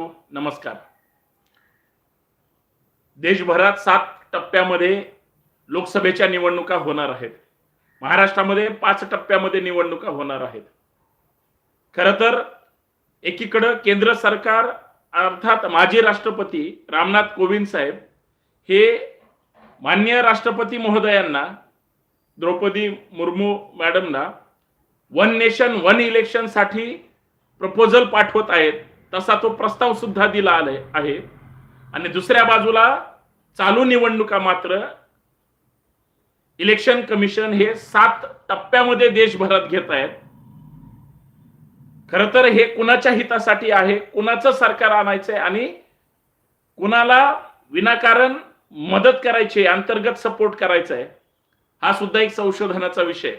नमस्कार. देशभरात सात टप्प्यामध्ये लोकसभेच्या निवडणुका होणार आहेत. महाराष्ट्रामध्ये पाच टप्प्यामध्ये निवडणुका होणार आहेत. खर तर एकीकडं केंद्र सरकार अर्थात माजी राष्ट्रपती रामनाथ कोविंद साहेब हे मान्य राष्ट्रपती महोदयांना द्रौपदी मुर्मू मॅडमना वन नेशन वन इलेक्शनसाठी प्रपोजल पाठवत आहेत. तसा तो प्रस्ताव सुद्धा दिला आलाय आहे. आणि दुसऱ्या बाजूला चालू निवडणुका मात्र इलेक्शन कमिशन हे सात टप्प्यामध्ये देशभरात घेत आहेत. खर तर हे कुणाच्या हितासाठी आहे कुणाचं सरकार आणायचंय आणि कुणाला विनाकारण मदत करायची अंतर्गत सपोर्ट करायचा आहे हा सुद्धा एक संशोधनाचा विषय.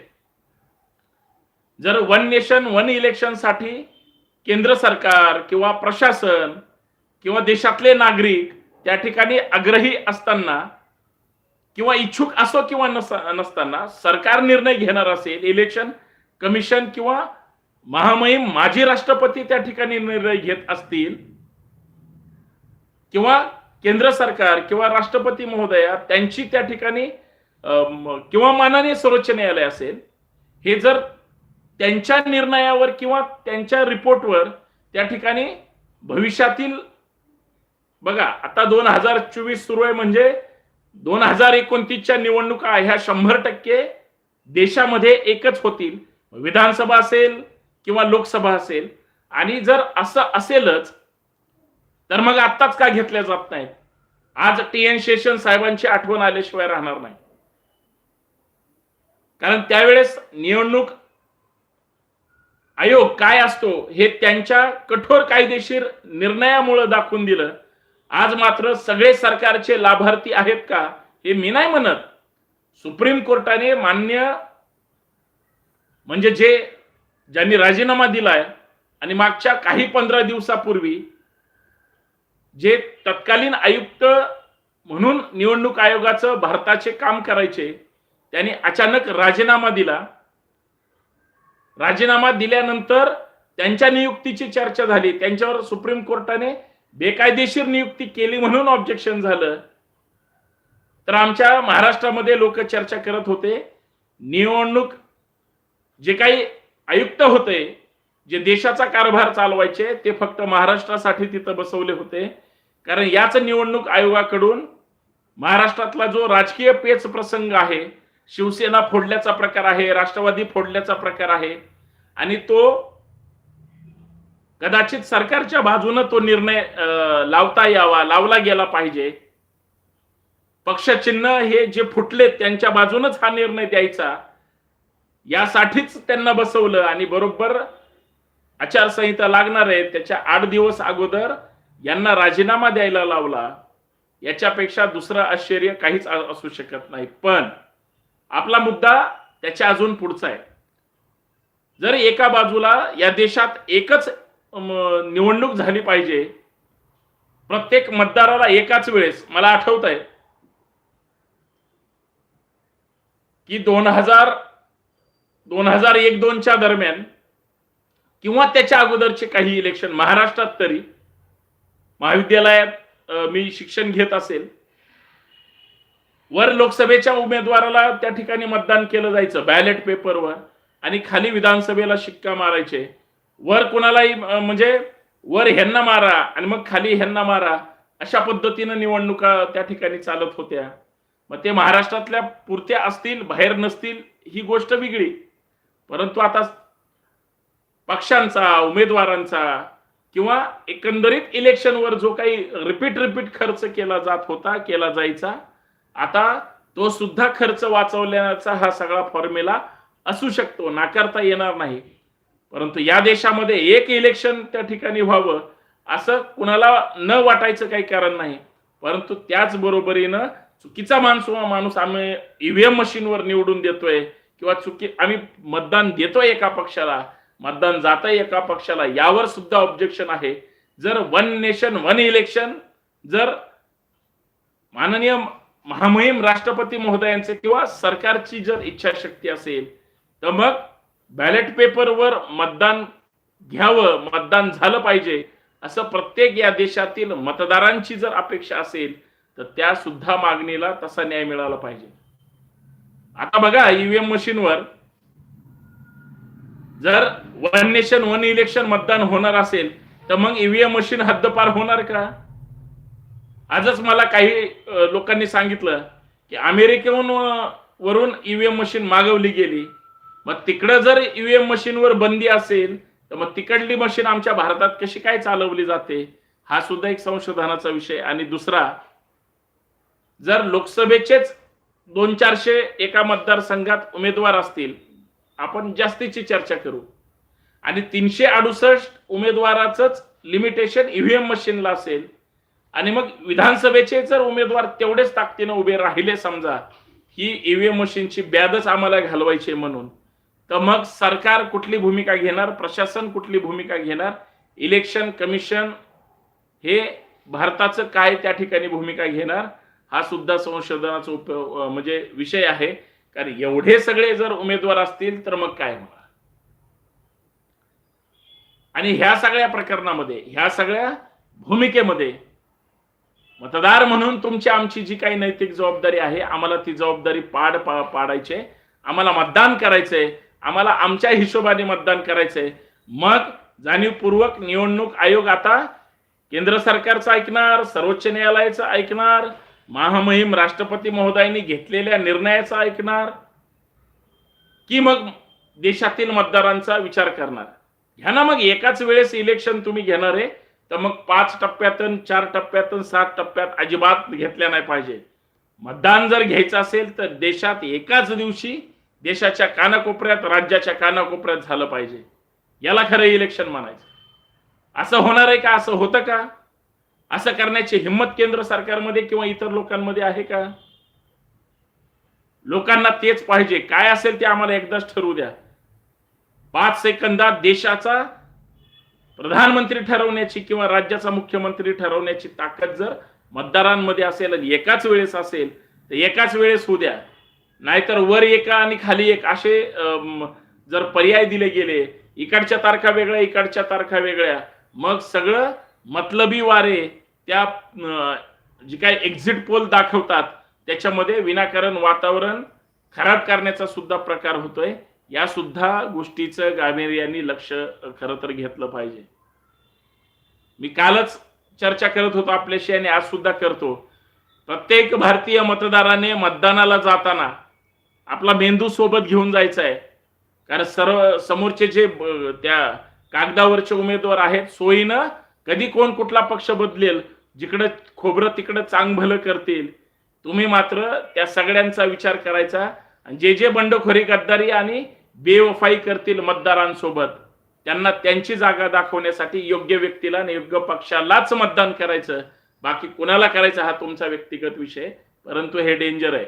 जर वन नेशन वन इलेक्शनसाठी केंद्र सरकार किंवा प्रशासन किंवा देशातले नागरिक त्या ठिकाणी आग्रही असताना किंवा इच्छुक असो किंवा नस नसताना सरकार निर्णय घेणार असेल इलेक्शन कमिशन किंवा महामहिम माजी राष्ट्रपती त्या ठिकाणी निर्णय घेत असतील किंवा केंद्र सरकार किंवा राष्ट्रपती महोदया त्यांची त्या ठिकाणी किंवा माननीय सर्वोच्च न्यायालय असेल हे जर त्यांच्या निर्णयावर किंवा त्यांच्या रिपोर्टवर त्या ठिकाणी भविष्यातील बघा आता दोन हजार चोवीस सुरू आहे म्हणजे दोन हजार एकोणतीसच्या निवडणुका ह्या शंभर टक्के देशामध्ये एकच होतील. विधानसभा असेल किंवा लोकसभा असेल. आणि जर असं असेलच तर मग आत्ताच का घेतल्या जात नाहीत? आज टी एन शेषन साहेबांची आठवण आल्याशिवाय राहणार नाही. कारण त्यावेळेस निवडणूक आयोग काय असतो हे त्यांच्या कठोर कायदेशीर निर्णयामुळे दाखवून दिलं. आज मात्र सगळे सरकारचे लाभार्थी आहेत का हे मी नाही म्हणत. सुप्रीम कोर्टाने मान्य म्हणजे जे ज्यांनी राजीनामा दिलाय आणि मागच्या काही पंधरा दिवसापूर्वी जे तत्कालीन आयुक्त म्हणून निवडणूक आयोगाचं भारताचे काम करायचे त्यांनी अचानक राजीनामा दिला. राजीनामा दिल्यानंतर त्यांच्या नियुक्तीची चर्चा झाली. त्यांच्यावर सुप्रीम कोर्टाने बेकायदेशीर नियुक्ती केली म्हणून ऑब्जेक्शन झालं. तर आमच्या महाराष्ट्रामध्ये लोक चर्चा करत होते. निवडणूक जे काही आयुक्त होते जे देशाचा कारभार चालवायचे ते फक्त महाराष्ट्रासाठी तिथं बसवले होते. कारण याच निवडणूक आयोगाकडून महाराष्ट्रातला जो राजकीय पेच प्रसंग आहे शिवसेना फोडल्याचा प्रकार आहे राष्ट्रवादी फोडल्याचा प्रकार आहे. आणि तो कदाचित सरकारच्या बाजूनं तो निर्णय लावता यावा लावला गेला पाहिजे. पक्षचिन्ह हे जे फुटले त्यांच्या बाजूनच हा निर्णय द्यायचा. यासाठीच त्यांना बसवलं आणि बरोबर आचारसंहिता लागणार आहे. त्याच्या आठ दिवस अगोदर यांना राजीनामा द्यायला लावला. याच्यापेक्षा दुसरं आश्चर्य काहीच असू शकत नाही. पण आपला मुद्दा त्याच्या अजून पुढचा आहे. जर एका बाजूला या देशात एकच निवडणूक झाली पाहिजे प्रत्येक मतदाराला एकाच वेळेस मला आठवत आहे की दोन हजार दोन हजार एक दोनच्या दरम्यान किंवा त्याच्या अगोदरचे काही इलेक्शन महाराष्ट्रात तरी महाविद्यालयात मी शिक्षण घेत असेल वर लोकसभेच्या उमेदवाराला त्या ठिकाणी मतदान केलं जायचं बॅलेट पेपरवर आणि खाली विधानसभेला शिक्का मारायचे. वर कुणालाही म्हणजे वर ह्यांना मारा आणि मग खाली ह्यांना मारा अशा पद्धतीनं निवडणुका त्या ठिकाणी चालत होत्या. मग ते महाराष्ट्रातल्या पुरत्या असतील बाहेर नसतील ही गोष्ट वेगळी. परंतु आता पक्षांचा उमेदवारांचा किंवा एकंदरीत इलेक्शनवर जो काही रिपीट रिपीट खर्च केला जात होता केला जायचा आता तो सुद्धा खर्च वाचवण्याचा हा सगळा फॉर्म्युला असू शकतो नाकारता येणार नाही. परंतु या देशामध्ये एक इलेक्शन त्या ठिकाणी व्हावं असं कुणाला न वाटायचं काही कारण नाही. परंतु त्याच बरोबरीनं चुकीचा माणूस माणूस आम्ही ईव्हीएम मशीनवर निवडून देतोय किंवा चुकी आम्ही मतदान देतोय एका पक्षाला मतदान जातंय एका पक्षाला यावर सुद्धा ऑब्जेक्शन आहे. जर वन नेशन वन इलेक्शन जर माननीय महामहिम राष्ट्रपती महोदयांचे किंवा सरकारची जर इच्छाशक्ती असेल तर मग बॅलेट पेपरवर मतदान घ्यावं मतदान झालं पाहिजे असं प्रत्येक या देशातील मतदारांची जर अपेक्षा असेल तर त्या सुद्धा मागणीला तसा न्याय मिळाला पाहिजे. आता बघा ईव्हीएम मशीनवर जर वन नेशन वन इलेक्शन मतदान होणार असेल तर मग ईव्हीएम मशीन हद्दपार होणार का? आजच मला काही लोकांनी सांगितलं की अमेरिकेहून वरून ईव्हीएम मशीन मागवली गेली. मग तिकडं जर ईव्हीएम मशीनवर बंदी असेल तर मग तिकडली मशीन आमच्या भारतात कशी काय चालवली जाते? हा सुद्धा एक संशोधनाचा विषय. आणि दुसरा जर लोकसभेचेच दोन चारशे एका मतदारसंघात उमेदवार असतील आपण जास्तीची चर्चा करू. आणि तीनशे अडुसष्ट उमेदवाराचंच लिमिटेशन ईव्हीएम मशीनला असेल आणि मग विधानसभेचे जर उमेदवार तेवढेच ताकदीनं उभे राहिले समजा ही ईव्हीएम मशीनची ब्यादच आम्हाला घालवायची म्हणून तर मग सरकार कुठली भूमिका घेणार प्रशासन कुठली भूमिका घेणार इलेक्शन कमिशन हे भारताचं काय त्या ठिकाणी भूमिका घेणार हा सुद्धा संशोधनाचा उपयोग म्हणजे विषय आहे. कारण एवढे सगळे जर उमेदवार असतील तर मग काय होणार? आणि ह्या सगळ्या प्रकरणामध्ये ह्या सगळ्या भूमिकेमध्ये मतदार म्हणून तुमची आमची जी काही नैतिक जबाबदारी आहे आम्हाला ती जबाबदारी पाड पा पाडायची. आम्हाला मतदान करायचंय. आम्हाला आमच्या हिशोबाने मतदान करायचंय. मग जाणीवपूर्वक निवडणूक आयोग आता केंद्र सरकारचं ऐकणार सर्वोच्च न्यायालयाचं ऐकणार महामहिम राष्ट्रपती महोदयांनी घेतलेल्या निर्णयाचं ऐकणार की मग देशातील मतदारांचा विचार करणार. ह्या ना मग एकाच वेळेस इलेक्शन तुम्ही घेणार आहे. तर मग पाच टप्प्यातून चार टप्प्यातून सात टप्प्यात अजिबात घेतल्या नाही पाहिजे. मतदान जर घ्यायचं असेल तर देशात एकाच दिवशी देशाच्या कानाकोपऱ्यात राज्याच्या कानाकोपऱ्यात झालं पाहिजे. याला खरं इलेक्शन म्हणायचं. असं होणार आहे का? असं होतं का? असं करण्याची हिंमत केंद्र सरकारमध्ये किंवा इतर लोकांमध्ये आहे का? लोकांना तेच पाहिजे. काय असेल ते आम्हाला एकदाच ठरवू द्या. पाच सेकंदात देशाचा प्रधानमंत्री ठरवण्याची किंवा राज्याचा मुख्यमंत्री ठरवण्याची ताकद जर मतदारांमध्ये असेल आणि एकाच वेळेस असेल तर एकाच वेळेस होऊ द्या. नाहीतर वर एका आणि खाली एक असे जर पर्याय दिले गेले इकडच्या तारखा वेगळ्या इकडच्या तारखा वेगळ्या मग सगळं मतलबी वारे त्या जी काय एक्झिट पोल दाखवतात त्याच्यामध्ये विनाकारण वातावरण खराब करण्याचा सुद्धा प्रकार होतोय. या सुद्धा गोष्टीचं गांभीर्याने लक्ष खरं तर घेतलं पाहिजे. मी कालच चर्चा करत होतो आपल्याशी आणि आज सुद्धा करतो. प्रत्येक भारतीय मतदाराने मतदानाला जाताना आपला मेंदू सोबत घेऊन जायचा आहे कारण सर्व समोरचे जे त्या कागदावरचे उमेदवार आहेत सोयीनं कधी कोण कुठला पक्ष बदलेल जिकडं खोबरं तिकडं चांग भलं करतील तुम्ही मात्र त्या सगळ्यांचा विचार करायचा. आणि जे जे बंडखोरी गद्दारी आणि बेवफाई करतील मतदारांसोबत. त्यांना त्यांची जागा दाखवण्यासाठी योग्य व्यक्तीला आणि योग्य पक्षालाच मतदान करायचं. बाकी कुणाला करायचं हा तुमचा व्यक्तिगत विषय परंतु हे डेंजर आहे.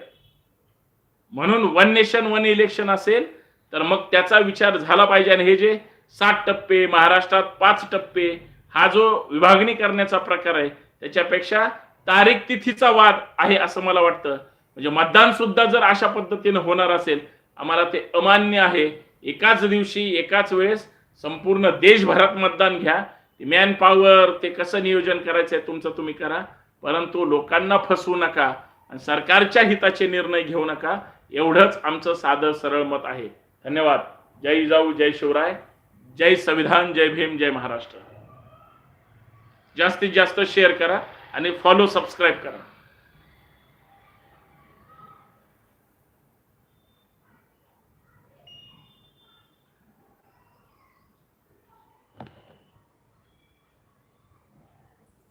म्हणून वन नेशन वन इलेक्शन असेल तर मग त्याचा विचार झाला पाहिजे. आणि हे जे सात टप्पे महाराष्ट्रात पाच टप्पे हा जो विभागणी करण्याचा प्रकार आहे त्याच्यापेक्षा तारीख तिथीचा वाद आहे असं मला वाटतं. म्हणजे मतदान सुद्धा जर अशा पद्धतीने होणार असेल आम्हाला ते अमान्य आहे. एकाच दिवशी एकाच वेळेस संपूर्ण देशभरात मतदान घ्या. मॅन पॉवर ते कसं नियोजन करायचं आहे तुमचं तुम्ही करा. परंतु लोकांना फसवू नका आणि सरकारच्या हिताचे निर्णय घेऊ नका. एवढंच आमचं साधं सरळ मत आहे. धन्यवाद. जय जाऊ जय शिवराय. जय संविधान जय भीम जय महाराष्ट्र. जास्तीत जास्त शेअर करा आणि फॉलो सबस्क्राईब करा.